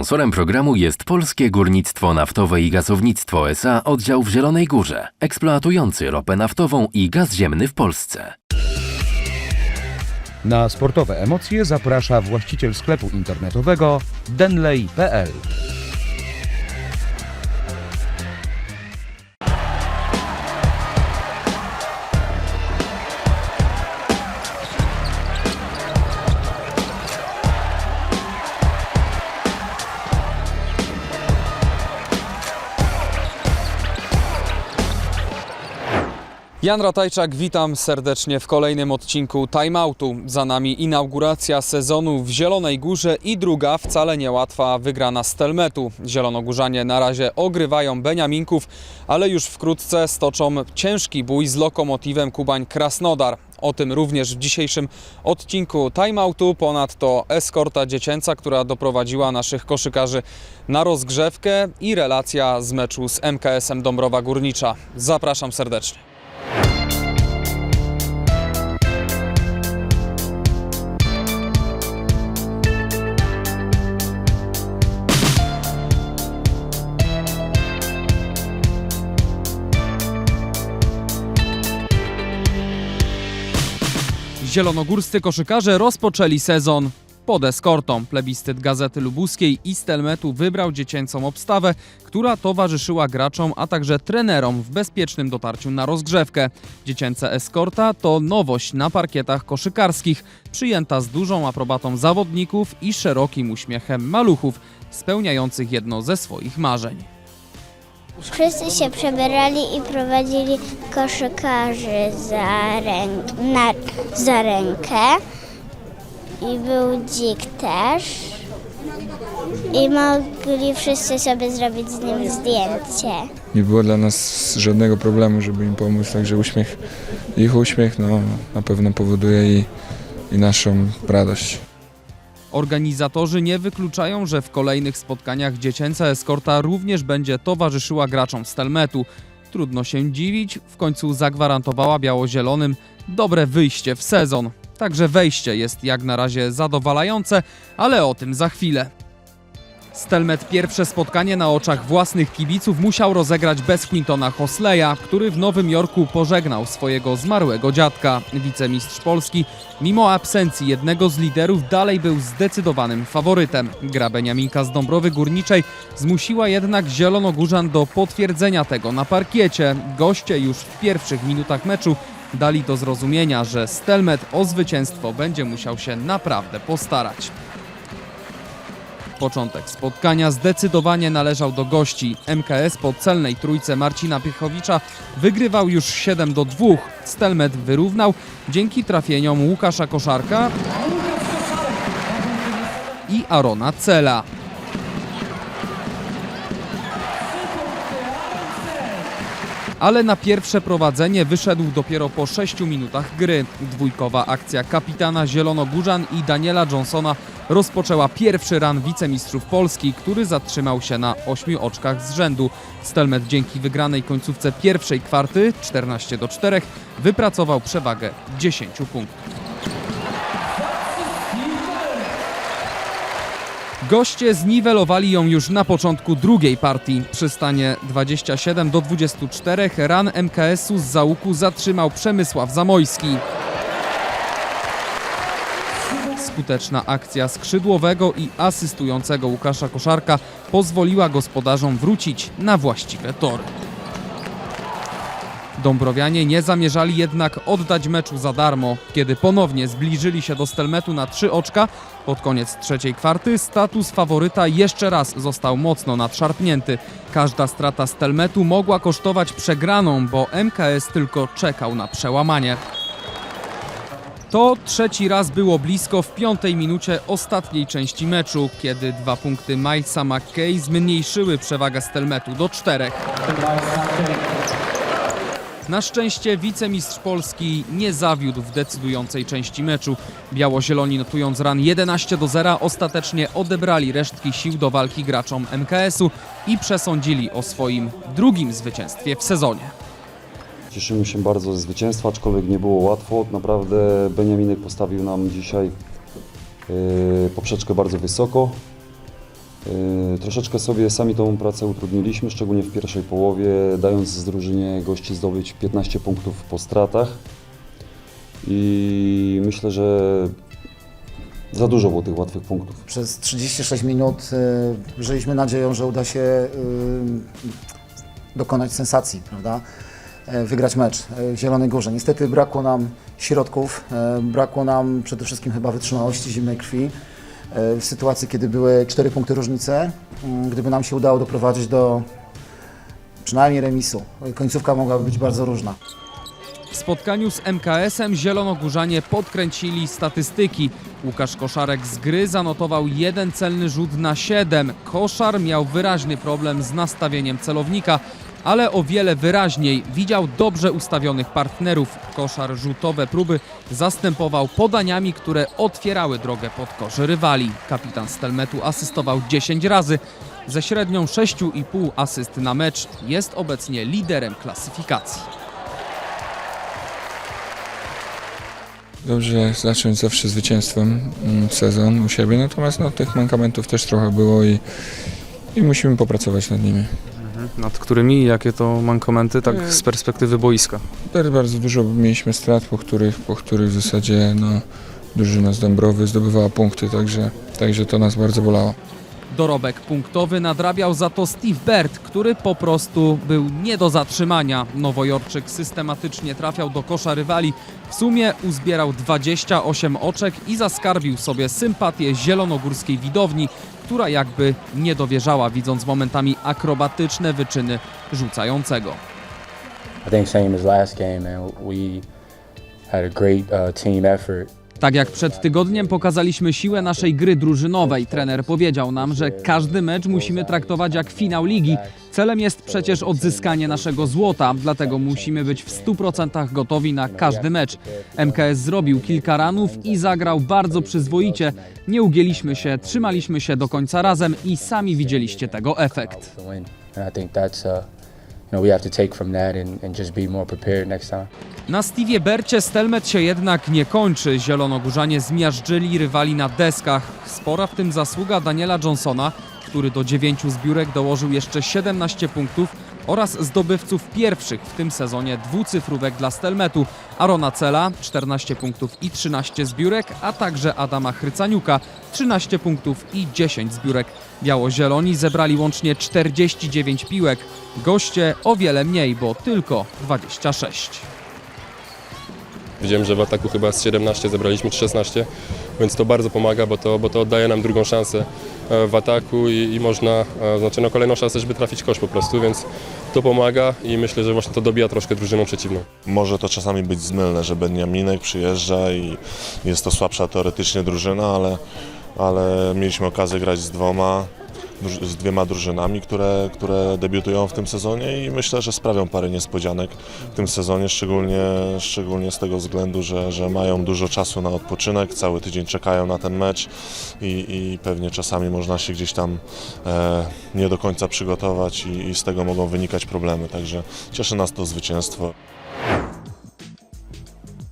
Sponsorem programu jest Polskie Górnictwo Naftowe i Gazownictwo SA oddział w Zielonej Górze, eksploatujący ropę naftową i gaz ziemny w Polsce. Na sportowe emocje zaprasza właściciel sklepu internetowego denley.pl. Jan Ratajczak, witam serdecznie w kolejnym odcinku Timeoutu. Za nami inauguracja sezonu w Zielonej Górze i druga, wcale niełatwa wygrana Stelmetu. Zielonogórzanie na razie ogrywają Beniaminków, ale już wkrótce stoczą ciężki bój z lokomotywem Kubań Krasnodar. O tym również w dzisiejszym odcinku Timeoutu. Ponadto eskorta dziecięca, która doprowadziła naszych koszykarzy na rozgrzewkę i relacja z meczu z MKS-em Dąbrowa Górnicza. Zapraszam serdecznie. Zielonogórscy koszykarze rozpoczęli sezon pod eskortą. Plebiscyt Gazety Lubuskiej i Stelmetu wybrał dziecięcą obstawę, która towarzyszyła graczom, a także trenerom w bezpiecznym dotarciu na rozgrzewkę. Dziecięca eskorta to nowość na parkietach koszykarskich, przyjęta z dużą aprobatą zawodników i szerokim uśmiechem maluchów, spełniających jedno ze swoich marzeń. Wszyscy się przebierali i prowadzili koszykarzy za, ręk, na, za rękę. I był dzik też. I mogli wszyscy sobie zrobić z nim zdjęcie. nie było dla nas żadnego problemu, żeby im pomóc, także uśmiech, ich uśmiech no, na pewno powoduje i, i naszą radość. Organizatorzy nie wykluczają, że w kolejnych spotkaniach dziecięca eskorta również będzie towarzyszyła graczom Stelmetu. Trudno się dziwić, w końcu zagwarantowała biało-zielonym dobre wyjście w sezon. Także wejście jest jak na razie zadowalające, ale o tym za chwilę. Stelmet pierwsze spotkanie na oczach własnych kibiców musiał rozegrać bez Quintona Hosleya, który w Nowym Jorku pożegnał swojego zmarłego dziadka. Wicemistrz Polski, mimo absencji jednego z liderów, dalej był zdecydowanym faworytem. Gra Beniaminka z Dąbrowy Górniczej zmusiła jednak Zielonogórzan do potwierdzenia tego na parkiecie. Goście już w pierwszych minutach meczu dali do zrozumienia, że Stelmet o zwycięstwo będzie musiał się naprawdę postarać. Początek spotkania zdecydowanie należał do gości. MKS po celnej trójce Marcina Piechowicza wygrywał już 7 do 2. Stelmet wyrównał dzięki trafieniom Łukasza Koszarka i Arona Cela. Ale na pierwsze prowadzenie wyszedł dopiero po 6 minutach gry. Dwójkowa akcja kapitana Zielonogórzan i Daniela Johnsona rozpoczęła pierwszy ran wicemistrzów Polski, który zatrzymał się na 8 oczkach z rzędu. Stelmet dzięki wygranej końcówce pierwszej kwarty 14 do 4 wypracował przewagę 10 punktów. Goście zniwelowali ją już na początku drugiej partii. Przy stanie 27 do 24 ran MKS-u z załuku zatrzymał Przemysław Zamojski. Skuteczna akcja skrzydłowego i asystującego Łukasza Koszarka pozwoliła gospodarzom wrócić na właściwe tory. Dąbrowianie nie zamierzali jednak oddać meczu za darmo. Kiedy ponownie zbliżyli się do Stelmetu na trzy oczka, pod koniec trzeciej kwarty status faworyta jeszcze raz został mocno nadszarpnięty. Każda strata Stelmetu mogła kosztować przegraną, bo MKS tylko czekał na przełamanie. To trzeci raz było blisko w piątej minucie ostatniej części meczu, kiedy dwa punkty Milesa McKay zmniejszyły przewagę Stelmetu do czterech. Na szczęście wicemistrz Polski nie zawiódł w decydującej części meczu. Biało-zieloni notując ran 11 do 0 ostatecznie odebrali resztki sił do walki graczom MKS-u i przesądzili o swoim drugim zwycięstwie w sezonie. Cieszymy się bardzo ze zwycięstwa, aczkolwiek nie było łatwo. Naprawdę Beniaminek postawił nam dzisiaj yy, poprzeczkę bardzo wysoko. Yy, Troszeczkę sobie sami tą pracę utrudniliśmy, szczególnie w pierwszej połowie, dając drużynie gości zdobyć 15 punktów po stratach. I myślę, że za dużo było tych łatwych punktów. Przez 36 minut y, żyliśmy nadzieją, że uda się y, dokonać sensacji, prawda? E, Wygrać mecz e, w Zielonej Górze. Niestety brakło nam środków, e, brakło nam przede wszystkim chyba wytrzymałości, zimnej krwi. W sytuacji, kiedy były 4 punkty różnicy, mm, gdyby nam się udało doprowadzić do przynajmniej remisu, końcówka mogłaby być bardzo różna. W spotkaniu z MKS-em zielonogórzanie podkręcili statystyki. Łukasz Koszarek z gry zanotował jeden celny rzut na 7. Koszar miał wyraźny problem z nastawieniem celownika, ale o wiele wyraźniej widział dobrze ustawionych partnerów. Koszar rzutowe próby zastępował podaniami, które otwierały drogę pod kosz rywali. Kapitan Stelmetu asystował 10 razy. Ze średnią 6,5 asyst na mecz jest obecnie liderem klasyfikacji. Dobrze zacząć zawsze zwycięstwem mm, sezon u siebie, natomiast no, tych mankamentów też trochę było i, i musimy popracować nad nimi. Nad którymi? Jakie to mankamenty, tak z perspektywy boiska? Bardzo, bardzo dużo mieliśmy strat, po których, po których w zasadzie no, drużyna z Dąbrowy zdobywała punkty, także, także to nas bardzo bolało. Dorobek punktowy nadrabiał za to Steve Bert, który po prostu był nie do zatrzymania. Nowojorczyk systematycznie trafiał do kosza rywali. W sumie uzbierał 28 oczek i zaskarbił sobie sympatię zielonogórskiej widowni, która jakby nie dowierzała, widząc momentami akrobatyczne wyczyny rzucającego. I think same as last game, man. We had a great uh, team effort. Tak jak przed tygodniem pokazaliśmy siłę naszej gry drużynowej. Trener powiedział nam, że każdy mecz musimy traktować jak finał ligi. Celem jest przecież odzyskanie naszego złota, dlatego musimy być w 100% gotowi na każdy mecz. MKS zrobił kilka ranów i zagrał bardzo przyzwoicie. Nie ugięliśmy się, trzymaliśmy się do końca razem i sami widzieliście tego efekt. Know, we have to take from that and, and just be more prepared next time. Na Stevie Bercie Stelmet się jednak nie kończy. Zielonogórzanie zmiażdżyli rywali na deskach. Spora w tym zasługa Daniela Johnsona, który do dziewięciu zbiórek dołożył jeszcze 17 punktów oraz zdobywców pierwszych w tym sezonie dwucyfrówek dla Stelmetu. Arona Cela 14 punktów i 13 zbiórek, a także Adama Chrycaniuka 13 punktów i 10 zbiórek. Biało-zieloni zebrali łącznie 49 piłek. Goście o wiele mniej, bo tylko 26. Widziałem, że w ataku chyba z 17 zebraliśmy 16, więc to bardzo pomaga, bo to, bo to oddaje nam drugą szansę e, w ataku i, i można, e, znaczy no kolejną szansę, żeby trafić kosz po prostu, więc to pomaga i myślę, że właśnie to dobija troszkę drużyną przeciwną. Może to czasami być zmylne, że Beniaminek przyjeżdża i jest to słabsza teoretycznie drużyna, ale, ale mieliśmy okazję grać z dwoma, z dwiema drużynami, które, które debiutują w tym sezonie i myślę, że sprawią parę niespodzianek w tym sezonie, szczególnie, szczególnie z tego względu, że, że mają dużo czasu na odpoczynek, cały tydzień czekają na ten mecz i, i pewnie czasami można się gdzieś tam e, nie do końca przygotować i, i z tego mogą wynikać problemy, także cieszy nas to zwycięstwo.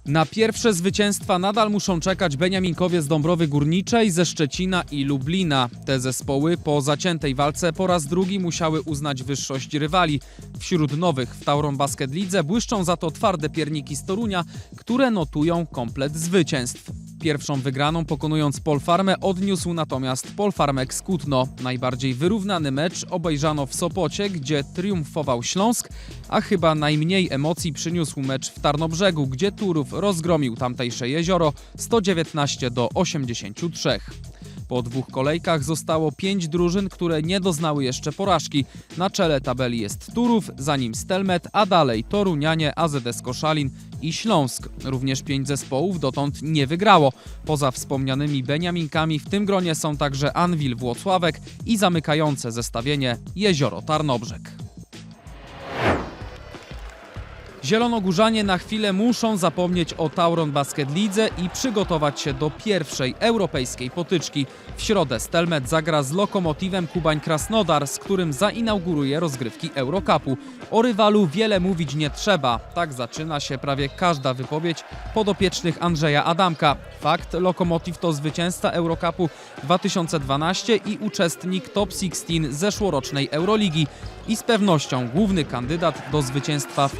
Na pierwsze zwycięstwa nadal muszą czekać Beniaminkowie z Dąbrowy Górniczej, ze Szczecina i Lublina. Te zespoły po zaciętej walce po raz drugi musiały uznać wyższość rywali. Wśród nowych w Tauron Basket Lidze błyszczą za to twarde pierniki z Torunia, które notują komplet zwycięstw. Pierwszą wygraną pokonując Polfarmę odniósł natomiast Polfarmek z Kutno. Najbardziej wyrównany mecz obejrzano w Sopocie, gdzie triumfował Śląsk, a chyba najmniej emocji przyniósł mecz w Tarnobrzegu, gdzie Turów rozgromił tamtejsze jezioro 119 do 83. Po dwóch kolejkach zostało pięć drużyn, które nie doznały jeszcze porażki. Na czele tabeli jest Turów, za nim Stelmet, a dalej Torunianie, AZS Koszalin i Śląsk. Również pięć zespołów dotąd nie wygrało. Poza wspomnianymi Beniaminkami w tym gronie są także Anwil Włocławek i zamykające zestawienie Jezioro Tarnobrzeg. Zielonogórzanie na chwilę muszą zapomnieć o Tauron Basket Lidze i przygotować się do pierwszej europejskiej potyczki. W środę Stelmet zagra z Lokomotivem Kubań Krasnodar, z którym zainauguruje rozgrywki Eurocupu. O rywalu wiele mówić nie trzeba. Tak zaczyna się prawie każda wypowiedź podopiecznych Andrzeja Adamka. Fakt, Lokomotiv to zwycięzca Eurocupu 2012 i uczestnik Top 16 zeszłorocznej Euroligi i z pewnością główny kandydat do zwycięstwa w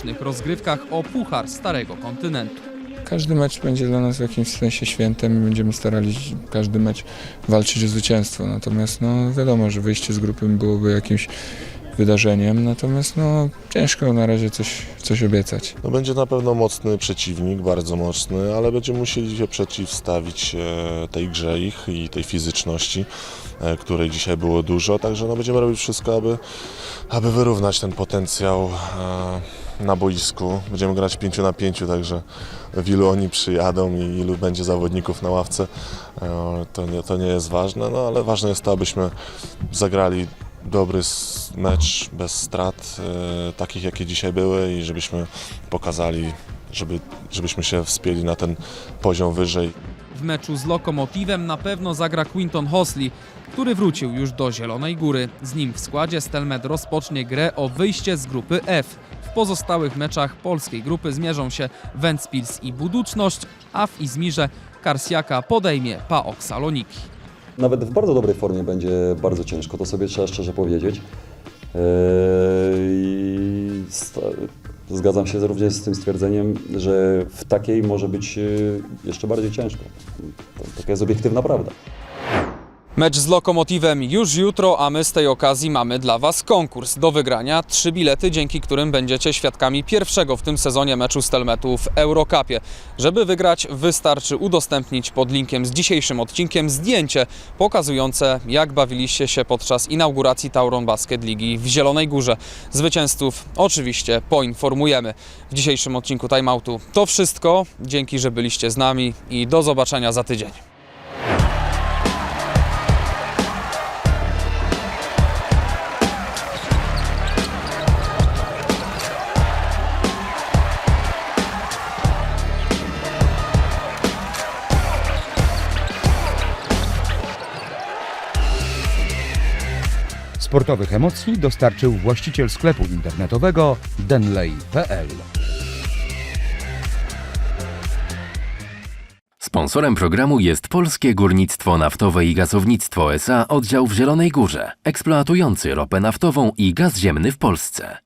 tegorocznych rozgrywkach o Puchar Starego Kontynentu. Każdy mecz będzie dla nas w jakimś sensie świętem i będziemy starali się każdy mecz walczyć o zwycięstwo. Natomiast no, wiadomo, że wyjście z grupy byłoby jakimś wydarzeniem, natomiast no, ciężko na razie coś, coś obiecać. No będzie na pewno mocny przeciwnik, bardzo mocny, ale będziemy musieli się przeciwstawić e, tej grze ich i tej fizyczności, e, której dzisiaj było dużo, także no będziemy robić wszystko, aby, aby wyrównać ten potencjał e, na boisku. Będziemy grać 5 na 5, także w ilu oni przyjadą i ilu będzie zawodników na ławce, e, to nie, to nie jest ważne, no ale ważne jest to, abyśmy zagrali dobry mecz bez strat, e, takich jakie dzisiaj były i żebyśmy pokazali, żeby, żebyśmy się wspięli na ten poziom wyżej. W meczu z Lokomotivem na pewno zagra Quinton Hosley, który wrócił już do Zielonej Góry. Z nim w składzie Stelmed rozpocznie grę o wyjście z grupy F. Pozostałych meczach polskiej grupy zmierzą się Ventspils i Buduczność, a w Izmirze Karsiaka podejmie PAOK Saloniki. Nawet w bardzo dobrej formie będzie bardzo ciężko, to sobie trzeba szczerze powiedzieć. Eee, zgadzam się również z tym stwierdzeniem, że w takiej może być e, jeszcze bardziej ciężko. Taka jest obiektywna prawda. Mecz z Lokomotivem już jutro, a my z tej okazji mamy dla Was konkurs. Do wygrania trzy bilety, dzięki którym będziecie świadkami pierwszego w tym sezonie meczu Stelmetu w Eurocupie. Żeby wygrać, wystarczy udostępnić pod linkiem z dzisiejszym odcinkiem zdjęcie pokazujące, jak bawiliście się podczas inauguracji Tauron Basket Ligi w Zielonej Górze. Zwycięzców oczywiście poinformujemy. W dzisiejszym odcinku Timeoutu to wszystko. Dzięki, że byliście z nami i do zobaczenia za tydzień. Sportowych emocji dostarczył właściciel sklepu internetowego denley.pl. Sponsorem programu jest Polskie Górnictwo Naftowe i Gazownictwo SA oddział w Zielonej Górze, eksploatujący ropę naftową i gaz ziemny w Polsce.